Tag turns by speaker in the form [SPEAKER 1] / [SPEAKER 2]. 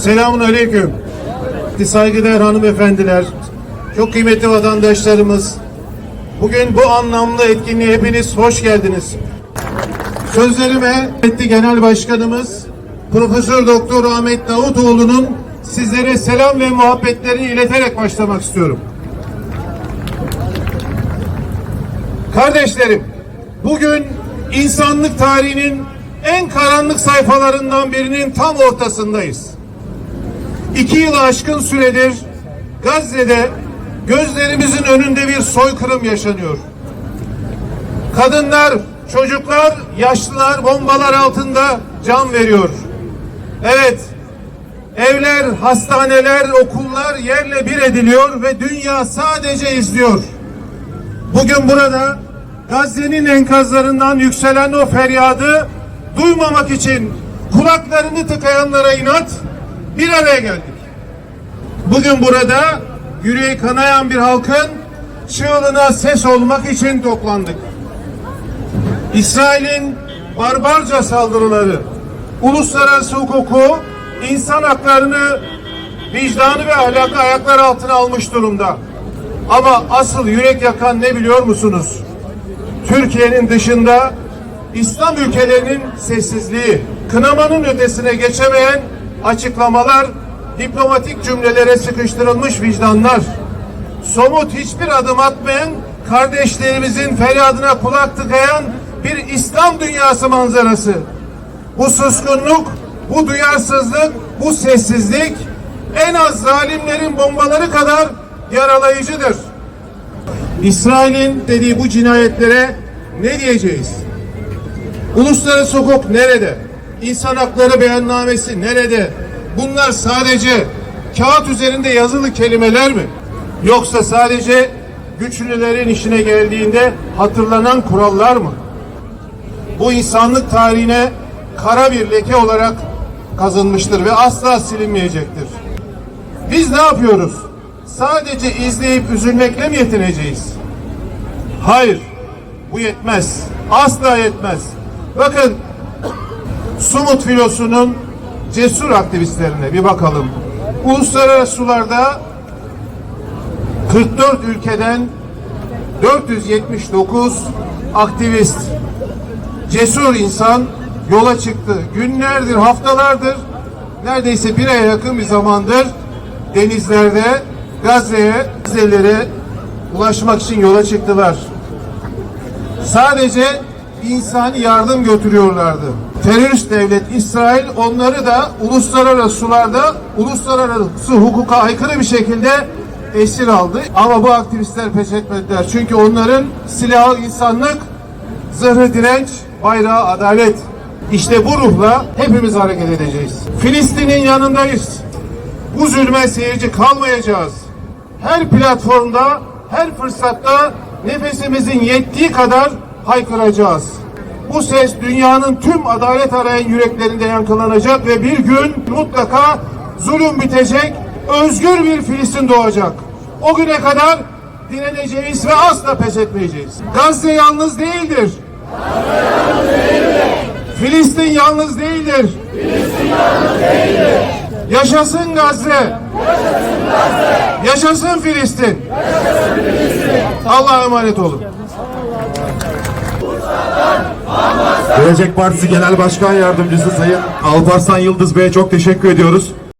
[SPEAKER 1] Selamun Aleyküm. Saygıdeğer hanımefendiler, çok kıymetli vatandaşlarımız, bugün bu anlamlı etkinliğe hepiniz hoş geldiniz. Sözlerime etti Genel Başkanımız Profesör Doktor Ahmet Davutoğlu'nun sizlere selam ve muhabbetlerini ileterek başlamak istiyorum. Kardeşlerim, bugün insanlık tarihinin en karanlık sayfalarından birinin tam ortasındayız. İki yıl aşkın süredir Gazze'de gözlerimizin önünde bir soykırım yaşanıyor. Kadınlar, çocuklar, yaşlılar bombalar altında can veriyor. Evet, evler, hastaneler, okullar yerle bir ediliyor ve dünya sadece izliyor. Bugün burada Gazze'nin enkazlarından yükselen o feryadı duymamak için kulaklarını tıkayanlara inat bir araya geldik. Bugün burada yüreği kanayan bir halkın çığlığına ses olmak için toplandık. İsrail'in barbarca saldırıları, uluslararası hukuku, insan haklarını, vicdanı ve ahlakı ayaklar altına almış durumda. Ama asıl yürek yakan ne biliyor musunuz? Türkiye'nin dışında İslam ülkelerinin sessizliği, kınamanın ötesine geçemeyen açıklamalar, diplomatik cümlelere sıkıştırılmış vicdanlar, somut hiçbir adım atmayan kardeşlerimizin feryadına kulak tıkayan bir İslam dünyası manzarası. Bu suskunluk, bu duyarsızlık, bu sessizlik en az zalimlerin bombaları kadar yaralayıcıdır. İsrail'in dediği bu cinayetlere ne diyeceğiz? Uluslararası hukuk nerede? İnsan hakları beyannamesi nerede? Bunlar sadece kağıt üzerinde yazılı kelimeler mi? Yoksa sadece güçlülerin işine geldiğinde hatırlanan kurallar mı? Bu insanlık tarihine kara bir leke olarak kazınmıştır ve asla silinmeyecektir. Biz ne yapıyoruz? Sadece izleyip üzülmekle mi yetineceğiz? Hayır, bu yetmez. Asla yetmez. Bakın, Sumut filosunun cesur aktivistlerine bir bakalım. Uluslararası sularda 44 ülkeden 479 aktivist, cesur insan yola çıktı. Günlerdir, haftalardır, neredeyse bir aya yakın bir zamandır denizlerde Gazze'ye, Gazze'lere ulaşmak için yola çıktılar. Sadece insani yardım götürüyorlardı. Terörist devlet İsrail onları da uluslararası sularda uluslararası hukuka aykırı bir şekilde esir aldı. Ama bu aktivistler pes etmediler. Çünkü onların silahı insanlık, zırhı direnç, bayrağı adalet. İşte bu ruhla hepimiz hareket edeceğiz. Filistin'in yanındayız. Bu zulme seyirci kalmayacağız. Her platformda, her fırsatta nefesimizin yettiği kadar haykıracağız. Bu ses dünyanın tüm adalet arayan yüreklerinde yankılanacak ve bir gün mutlaka zulüm bitecek, özgür bir Filistin doğacak. O güne kadar direneceğiz ve asla pes etmeyeceğiz. Gazze yalnız değildir. Filistin yalnız değildir. Yaşasın Gazze. Yaşasın Filistin. Allah'a emanet olun.
[SPEAKER 2] Gelecek Partisi Genel Başkan Yardımcısı Sayın Alparslan Yıldız Bey'e çok teşekkür ediyoruz.